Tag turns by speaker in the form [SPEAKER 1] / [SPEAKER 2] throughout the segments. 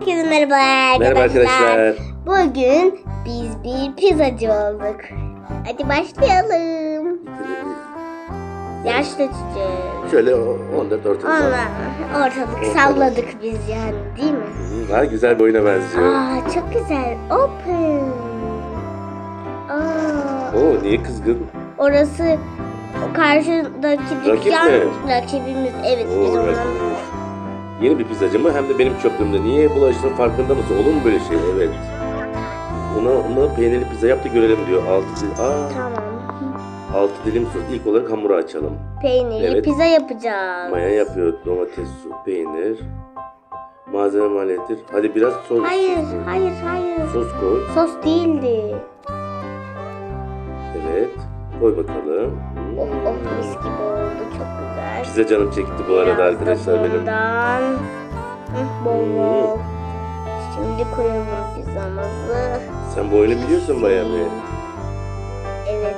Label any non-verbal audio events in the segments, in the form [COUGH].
[SPEAKER 1] Herkese
[SPEAKER 2] Merhaba
[SPEAKER 1] arkadaşlar.
[SPEAKER 2] arkadaşlar.
[SPEAKER 1] Bugün biz bir pizzacı olduk. Hadi başlayalım. Yaş ölçeceğiz.
[SPEAKER 2] Şöyle 14 ortalık.
[SPEAKER 1] Allah ortalık salladık biz yani değil mi?
[SPEAKER 2] Ha, güzel bir oyuna benziyor.
[SPEAKER 1] Aa çok güzel. Open. Aa,
[SPEAKER 2] Oo niye kızgın?
[SPEAKER 1] orası karşıdaki
[SPEAKER 2] Rakip
[SPEAKER 1] dükkan
[SPEAKER 2] mi?
[SPEAKER 1] rakibimiz. Evet biz
[SPEAKER 2] Oo,
[SPEAKER 1] ondan
[SPEAKER 2] rakip. Yeni bir pizzacı mı hem de benim çöplüğümde. Niye bulaştığın farkında mısın? Olur mu böyle şey? Evet. Ona, ona peynirli pizza yap da görelim diyor. Altı, dil- aa,
[SPEAKER 1] Tamam.
[SPEAKER 2] altı dilim sos. İlk olarak hamuru açalım.
[SPEAKER 1] Peynirli
[SPEAKER 2] Evet.
[SPEAKER 1] pizza yapacağız.
[SPEAKER 2] Maya yapıyor. Domates, su, peynir. Malzeme maliyettir. Hadi biraz sos.
[SPEAKER 1] Hayır, hayır, hayır.
[SPEAKER 2] Sos koy.
[SPEAKER 1] Sos değildi.
[SPEAKER 2] Evet. Koy bakalım.
[SPEAKER 1] Oh, oh mis gibi oldu. Çok.
[SPEAKER 2] Pizza canım çekti bu arada
[SPEAKER 1] Biraz da
[SPEAKER 2] arkadaşlar benim.
[SPEAKER 1] bundan. Hı, Bol bol. Şimdi koyalım pizzamızı.
[SPEAKER 2] Sen bu oyunu biliyorsun bayağı bir.
[SPEAKER 1] Evet.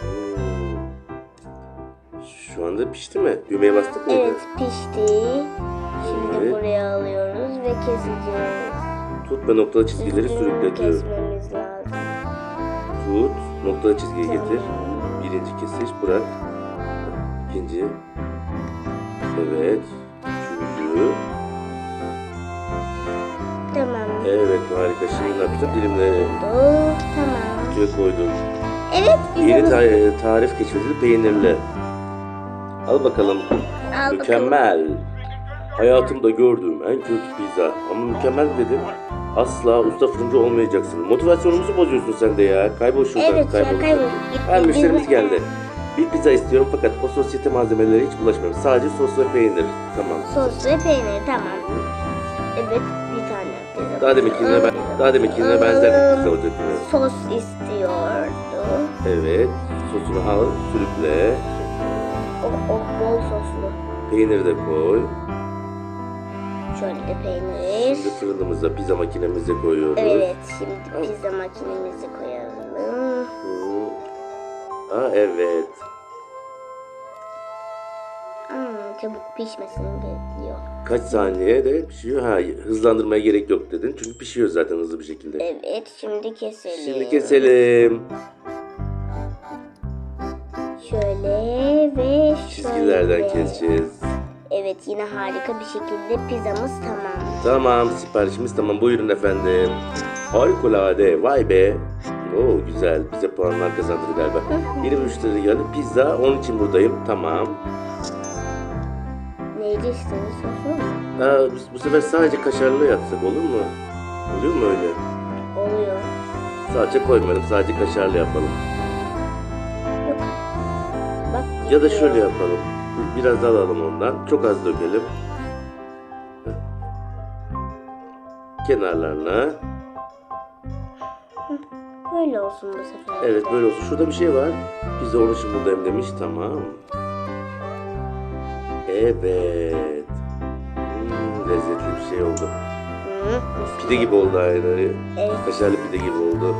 [SPEAKER 2] Hmm. Şu anda pişti mi? Düğmeye bastık mıydı?
[SPEAKER 1] Evet pişti. Şimdi
[SPEAKER 2] Evet.
[SPEAKER 1] buraya alıyoruz ve keseceğiz.
[SPEAKER 2] Tut ve noktalı çizgileri
[SPEAKER 1] Düzgün
[SPEAKER 2] sürükle diyor.
[SPEAKER 1] Kesmemiz lazım.
[SPEAKER 2] Tut, noktalı çizgiyi getir. Birinci kesiş bırak. İkinci. Evet. Üçüncü.
[SPEAKER 1] Tamam.
[SPEAKER 2] Evet harika. Şimdi ne yapacağım? Dilimleri
[SPEAKER 1] Oldu. Tamam.
[SPEAKER 2] şöyle koydum.
[SPEAKER 1] Evet
[SPEAKER 2] Yeni ta- tarif keşfedildi peynirli. Al bakalım.
[SPEAKER 1] Al bakalım.
[SPEAKER 2] Mükemmel. Hayatımda gördüğüm en kötü pizza. Ama mükemmel dedim. Asla usta fırıncı olmayacaksın. Motivasyonumuzu bozuyorsun sen de ya. Kaybol şuradan.
[SPEAKER 1] Evet ya,
[SPEAKER 2] kaybol.
[SPEAKER 1] kaybol.
[SPEAKER 2] Müşterimiz geldi. Bir pizza istiyorum fakat o sosyete malzemeleri hiç bulaşmıyorum. Sadece sos ve peynir. Tamam.
[SPEAKER 1] Sos ve peynir tamam. Evet bir tane pizza.
[SPEAKER 2] Daha deminkine ben daha deminkine benzer bir pizza olacak.
[SPEAKER 1] Sos istiyordu.
[SPEAKER 2] Evet. Sosunu al, sürükle.
[SPEAKER 1] Oh oh bol soslu.
[SPEAKER 2] Peyniri de koy.
[SPEAKER 1] Şöyle peynir.
[SPEAKER 2] Şimdi fırınımıza, pizza makinemize koyuyoruz.
[SPEAKER 1] Evet şimdi pizza makinemizi koyalım.
[SPEAKER 2] Aa evet.
[SPEAKER 1] Hmm, çabuk pişmesini bekliyor.
[SPEAKER 2] Kaç saniye de pişiyor? Ha hızlandırmaya gerek yok dedin. Çünkü pişiyor zaten hızlı bir şekilde.
[SPEAKER 1] Evet şimdi keselim.
[SPEAKER 2] Şimdi keselim.
[SPEAKER 1] Şöyle ve şöyle.
[SPEAKER 2] Çizgilerden keseceğiz.
[SPEAKER 1] Evet yine harika bir şekilde pizzamız tamam.
[SPEAKER 2] Tamam siparişimiz tamam buyurun efendim. Harikulade vay be. Oo güzel bize puanlar kazandırdı galiba. Yeni müşteri geldi pizza onun için buradayım tamam.
[SPEAKER 1] Neydi istedin sosu?
[SPEAKER 2] Aa, bu, bu sefer sadece kaşarlı yapsak olur mu? Oluyor mu öyle?
[SPEAKER 1] Oluyor.
[SPEAKER 2] Sadece koymayalım sadece kaşarlı yapalım.
[SPEAKER 1] Bak.
[SPEAKER 2] Ya da şöyle yapalım. Bir- Biraz alalım ondan. Çok az dökelim. Kenarlarına.
[SPEAKER 1] Böyle olsun bu sefer.
[SPEAKER 2] Evet böyle olsun. Şurada bir şey var. Pizza onun için buradayım demiş. Tamam. Evet. Hmm, lezzetli bir şey oldu.
[SPEAKER 1] Hı,
[SPEAKER 2] Pide gibi oldu aynı.
[SPEAKER 1] Evet
[SPEAKER 2] Kaşarlı pide gibi oldu.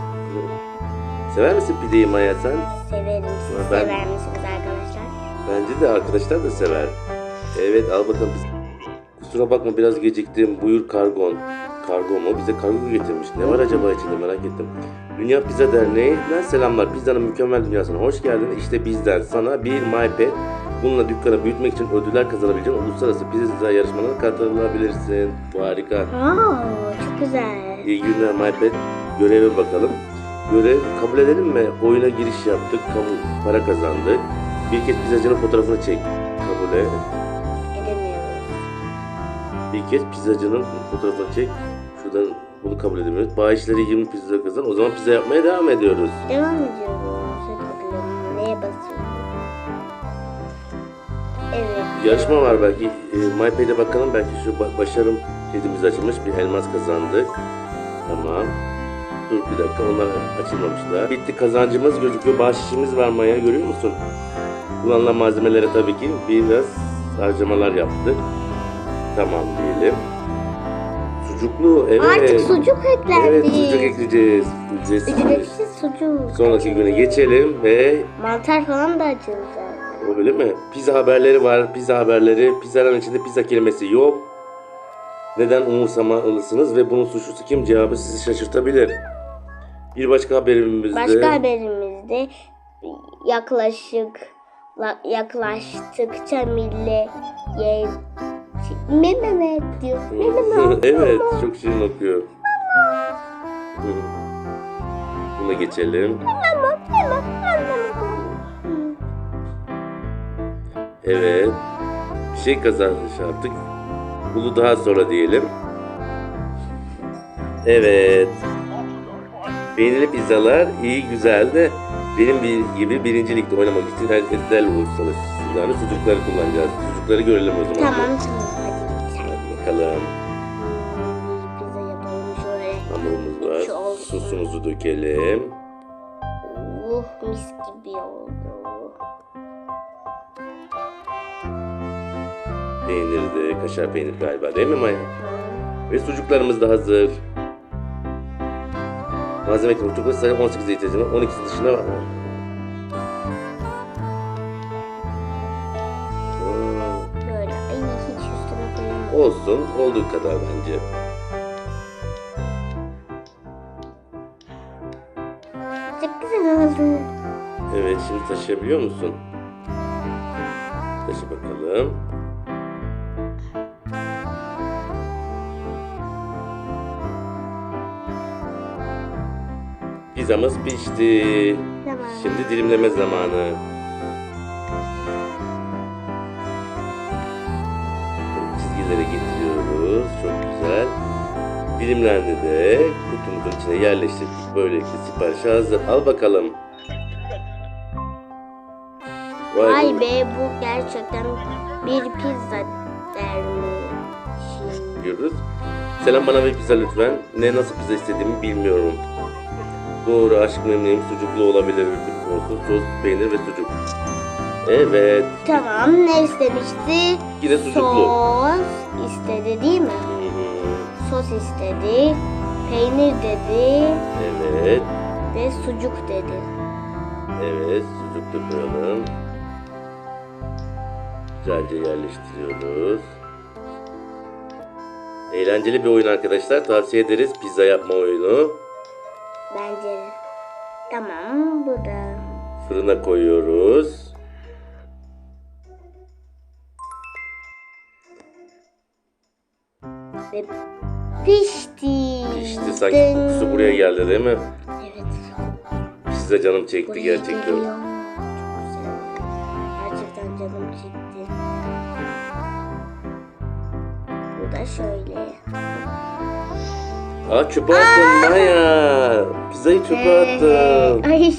[SPEAKER 2] Sever misin pideyi Maya sen?
[SPEAKER 1] severim. Siz
[SPEAKER 2] Ben-
[SPEAKER 1] sever misiniz arkadaşlar?
[SPEAKER 2] Bence de arkadaşlar da sever. Evet al bakalım. Kusura bakma biraz geciktim. Buyur kargon. Kargo mu? Bize kargo getirmiş. Ne var acaba içinde merak ettim. Dünya Pizza Derneği'nden selamlar. Pizzanın mükemmel dünyasına hoş geldin. İşte bizden sana bir MyPad. Bununla dükkanı büyütmek için ödüller kazanabileceğin uluslararası pizza yarışmalarına katılabilirsin. Harika.
[SPEAKER 1] Aa, çok güzel.
[SPEAKER 2] İyi günler MyPad. Göreve bakalım. Görev kabul edelim mi? Oyuna giriş yaptık. Kabul, para kazandık. Bir kez pizzacının fotoğrafını çek. Kabul et.
[SPEAKER 1] Edemiyoruz.
[SPEAKER 2] Bir kez pizzacının fotoğrafını çek. Şuradan bunu kabul edemiyoruz. Bağışları 20 pizza kazan. O zaman pizza yapmaya devam ediyoruz.
[SPEAKER 1] Devam ediyoruz. Bakalım. Neye basıyorum? Evet.
[SPEAKER 2] Yarışma var belki. E, MyPay'de bakalım. Belki şu ba- başarım kedimiz açılmış. Bir elmas kazandık. Tamam. Dur bir dakika. Onlar açılmamışlar. Bitti kazancımız gözüküyor. Bahşişimiz var Maya. Görüyor musun? Kullanılan malzemelere tabii ki biraz harcamalar yaptık. Tamam diyelim. Sucuklu evet.
[SPEAKER 1] Artık sucuk eklendi.
[SPEAKER 2] Evet sucuk ekleyeceğiz. Ücretsiz.
[SPEAKER 1] Ücretsiz sucuk.
[SPEAKER 2] Sonraki güne geçelim ve
[SPEAKER 1] Mantar falan da açılacak.
[SPEAKER 2] öyle mi? Pizza haberleri var. Pizza haberleri. Pizzanın içinde pizza kelimesi yok. Neden umursamalısınız ve bunun suçlusu kim cevabı sizi şaşırtabilir. Bir başka haberimizde
[SPEAKER 1] Başka haberimizde yaklaşık la- yaklaştıkça millet ye Mehmet diyor. Mehmet. [LAUGHS]
[SPEAKER 2] evet, çok şirin okuyor. Hı. Buna geçelim. Evet. Bir şey kazanmış artık. Bunu daha sonra diyelim. Evet. Peynirli pizzalar iyi güzel de benim gibi birinci ligde oynamak için herkeslerle uğraşsanız. Yani sucukları kullanacağız. Sucukları görelim o zaman.
[SPEAKER 1] Tamam tamam hadi sen.
[SPEAKER 2] Bakalım.
[SPEAKER 1] Pizza yapalım şöyle.
[SPEAKER 2] Hamurumuz var.
[SPEAKER 1] Şu.
[SPEAKER 2] Sosumuzu dökelim.
[SPEAKER 1] Uh mis gibi oldu.
[SPEAKER 2] Peynir de kaşar peynir galiba değil mi Maya? Ve sucuklarımız da hazır. Malzeme sayı 18'e ihtiyacım var. 12'si dışında var. Hmm, Olsun. Olduğu kadar bence.
[SPEAKER 1] Çok güzel oldu.
[SPEAKER 2] Evet şimdi taşıyabiliyor musun? Taşı bakalım. Pizzamız pişti.
[SPEAKER 1] Tamam.
[SPEAKER 2] Şimdi dilimleme zamanı. Çizgileri getiriyoruz. Çok güzel. Dilimlendi de kutumuzun içine yerleştirdik. Böylelikle sipariş hazır. Al bakalım.
[SPEAKER 1] Vay
[SPEAKER 2] be.
[SPEAKER 1] be bu gerçekten bir pizza dermiş.
[SPEAKER 2] Diyoruz. Selam bana ve pizza lütfen. Ne nasıl pizza istediğimi bilmiyorum. Doğru aşk memnuniyim sucuklu olabilir. Olsun sos, peynir ve sucuk. Evet.
[SPEAKER 1] Tamam ne istemişti?
[SPEAKER 2] Yine sucuklu.
[SPEAKER 1] Sos istedi değil mi?
[SPEAKER 2] Hı hı.
[SPEAKER 1] Sos istedi. Peynir dedi
[SPEAKER 2] Evet.
[SPEAKER 1] ve sucuk dedi.
[SPEAKER 2] Evet. Sucuk da koyalım. Güzelce yerleştiriyoruz. Eğlenceli bir oyun arkadaşlar. Tavsiye ederiz pizza yapma oyunu.
[SPEAKER 1] Bence. Tamam bu da.
[SPEAKER 2] Fırına koyuyoruz.
[SPEAKER 1] Ve pişti.
[SPEAKER 2] İşte sanki kokusu buraya geldi değil mi?
[SPEAKER 1] Evet.
[SPEAKER 2] Size canım çekti
[SPEAKER 1] Buraya
[SPEAKER 2] gerçekten.
[SPEAKER 1] geliyor. Çok güzel. Gerçekten canım çekti. Bu da şöyle.
[SPEAKER 2] Aa çöpe attın Maya. Pizzayı çöpe attın.
[SPEAKER 1] Ay.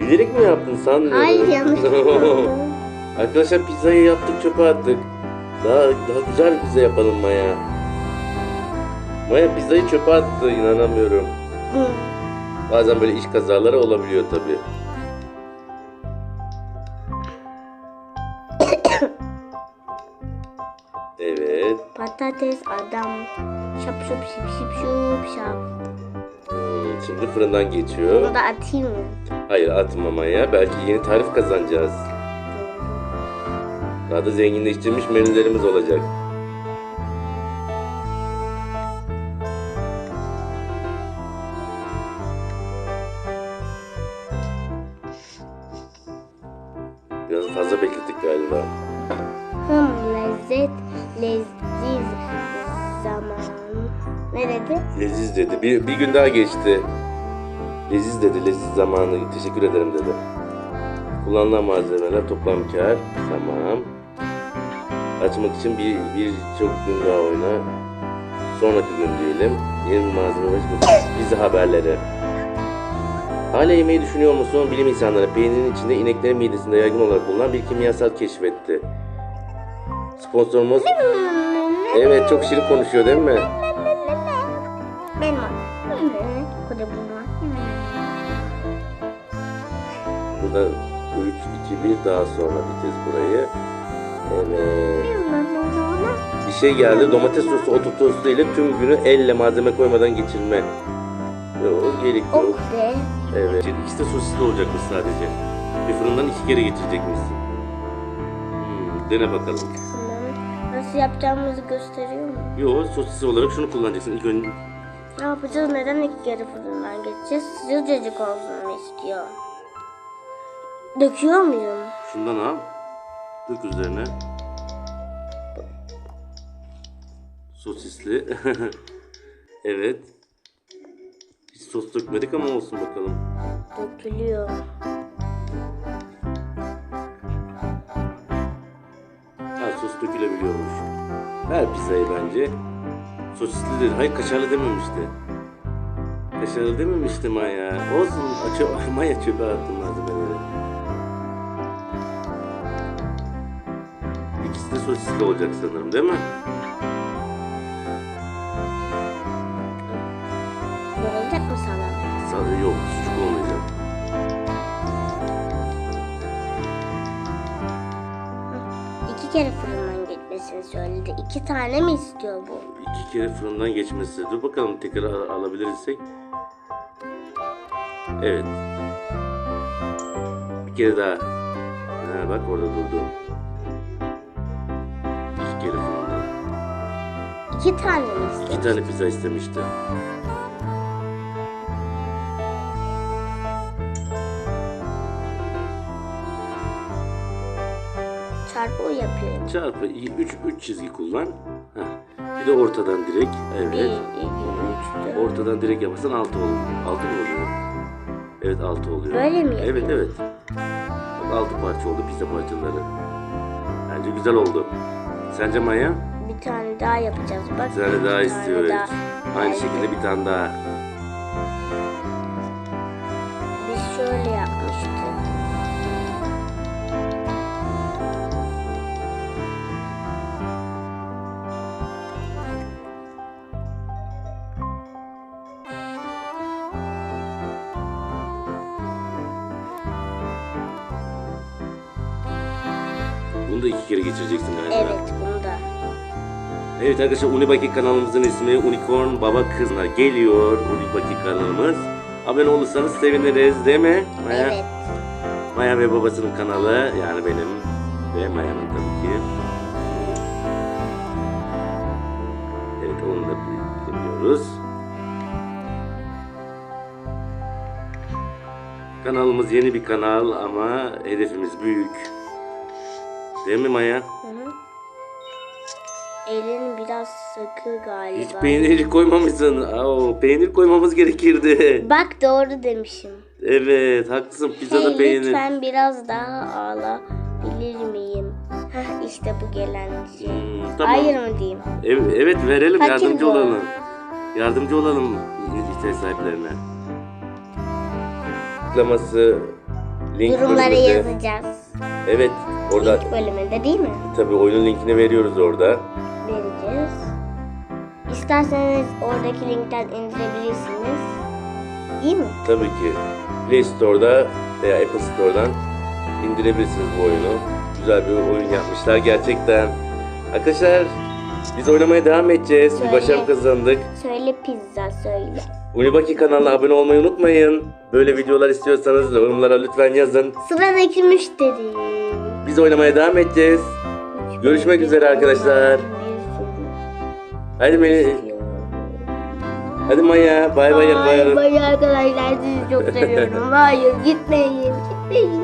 [SPEAKER 2] Bilerek mi yaptın sanmıyorum.
[SPEAKER 1] Ay yanlış. [LAUGHS]
[SPEAKER 2] Arkadaşlar pizzayı yaptık çöpe attık. Daha daha güzel pizza yapalım Maya. Maya pizzayı çöpe attı inanamıyorum. Bazen böyle iş kazaları olabiliyor tabi. [COUGHS] Evet.
[SPEAKER 1] Patates adam. Şap şup şip şip şup şap.
[SPEAKER 2] Hmm, Şimdi fırından geçiyor.
[SPEAKER 1] Bunu da atayım mı?
[SPEAKER 2] Hayır atma Maya. Belki yeni tarif kazanacağız. Daha da zenginleştirilmiş menülerimiz olacak. Galiba.
[SPEAKER 1] Hım lezzet leziz zaman. Ne dedi?
[SPEAKER 2] Leziz dedi. Bir, bir gün daha geçti. Leziz dedi. Leziz zamanı. Teşekkür ederim dedi. Kullanılan malzemeler toplam kar. Tamam. Açmak için bir, bir çok gün daha oyna. Sonraki gün diyelim. Yeni malzeme var. Bizi haberleri. Hala yemeği düşünüyor musun? Bilim insanları peynirin içinde ineklerin midesinde yaygın olarak bulunan bir kimyasal keşfetti. Sponsorumuz Evet çok şirin konuşuyor değil mi? Burada 3, 2, 1 daha sonra biteriz burayı. Evet. Bir şey geldi. Domates sosu, otu tostu ile tüm günü elle malzeme koymadan geçirme. Yok gerek yok. Evet. İkisi de sosisli olacakmış sadece. Bir fırından iki kere geçirecekmişsin. Hmm, dene bakalım.
[SPEAKER 1] Tamam. nasıl yapacağımızı gösteriyor mu?
[SPEAKER 2] Yo sosis olarak şunu kullanacaksın. İlk önce
[SPEAKER 1] Ne yapacağız? Neden iki kere fırından geçeceğiz? Sıcacık olsun istiyor? Döküyor muyum?
[SPEAKER 2] şundan al. Dök üzerine. Sosisli. [LAUGHS] evet. Sos dökmedik ama olsun bakalım.
[SPEAKER 1] Dökülüyor.
[SPEAKER 2] Ha sos dökülebiliyormuş. Ver pizzayı bence. Sosisli dedi. Hayır kaşarlı dememişti. Kaşarlı dememişti Maya. Olsun. Açı, [LAUGHS] Maya çöpe attım malzemeleri. İkisi de sosisli olacak sanırım değil mi? Yok. Sucuk olmayacak.
[SPEAKER 1] İki kere fırından geçmesini söyledi. İki tane mi istiyor bu?
[SPEAKER 2] İki kere fırından geçmesi. Dur bakalım tekrar al- alabilirsek. Evet. Bir kere daha. Ha, bak orada durdu. İki kere fırından.
[SPEAKER 1] İki tane mi istiyor?
[SPEAKER 2] İki tane pizza istemişti.
[SPEAKER 1] Çarpı yapıyorum.
[SPEAKER 2] Çarpı i- üç, üç çizgi kullan. Heh. Bir de ortadan direkt.
[SPEAKER 1] Bir,
[SPEAKER 2] Evet.
[SPEAKER 1] iki, üç, dört.
[SPEAKER 2] Ortadan direkt yaparsan altı olur. Altı mı oluyor? Evet altı oluyor.
[SPEAKER 1] Böyle mi
[SPEAKER 2] Evet evet. Bak altı parça oldu pizza parçaları. Bence güzel oldu. Sence Maya?
[SPEAKER 1] Bir tane daha yapacağız. Bak.
[SPEAKER 2] Bir tane daha
[SPEAKER 1] tane
[SPEAKER 2] istiyor evet.
[SPEAKER 1] daha.
[SPEAKER 2] Aynı şekilde bir tane daha.
[SPEAKER 1] Biz şöyle
[SPEAKER 2] geçireceksin galiba.
[SPEAKER 1] Evet bunu da.
[SPEAKER 2] Evet arkadaşlar Unibaki kanalımızın ismi Unicorn Baba Kızlar geliyor. Unibaki kanalımız. Abone olursanız seviniriz değil mi? Maya?
[SPEAKER 1] Evet.
[SPEAKER 2] Maya ve babasının kanalı yani benim ve Maya'nın tabii ki. Evet onu da biliyoruz. Kanalımız yeni bir kanal ama hedefimiz büyük. Değil mi Maya?
[SPEAKER 1] Hı hı. Elin biraz sıkı galiba.
[SPEAKER 2] Hiç peynir koymamışsın. Aa, peynir koymamız gerekirdi.
[SPEAKER 1] Bak doğru demişim.
[SPEAKER 2] Evet haklısın pizzada
[SPEAKER 1] Hey,
[SPEAKER 2] peynir.
[SPEAKER 1] lütfen biraz daha alabilir miyim? Hah işte bu gelen şey.
[SPEAKER 2] Hmm, tamam.
[SPEAKER 1] Hayır mı diyeyim?
[SPEAKER 2] Evet, evet verelim
[SPEAKER 1] Fakir
[SPEAKER 2] yardımcı
[SPEAKER 1] bu.
[SPEAKER 2] olalım. Yardımcı olalım ihtiyaç sahiplerine. Reklaması link
[SPEAKER 1] Yorumlara yazacağız.
[SPEAKER 2] Evet orada
[SPEAKER 1] İlk bölümünde değil mi?
[SPEAKER 2] tabii oyunun linkini veriyoruz orada.
[SPEAKER 1] Vereceğiz. İsterseniz oradaki linkten indirebilirsiniz. İyi mi?
[SPEAKER 2] Tabii ki Play Store'da veya Apple Store'dan indirebilirsiniz bu oyunu. Güzel bir oyun yapmışlar gerçekten. Arkadaşlar biz oynamaya devam edeceğiz. Bir
[SPEAKER 1] Söyle.
[SPEAKER 2] başarı kazandık.
[SPEAKER 1] Söyle pizza söyle.
[SPEAKER 2] Unibaki kanalına abone olmayı unutmayın. Böyle videolar istiyorsanız yorumlara lütfen yazın.
[SPEAKER 1] Sıradaki müşteri.
[SPEAKER 2] Biz oynamaya devam edeceğiz. Görüşmek üzere arkadaşlar. Hadi
[SPEAKER 1] istiyorum.
[SPEAKER 2] hadi Maya, bay bay
[SPEAKER 1] Bay
[SPEAKER 2] yaparım.
[SPEAKER 1] bay arkadaşlar sizi çok seviyorum. Hayır gitmeyin gitmeyin.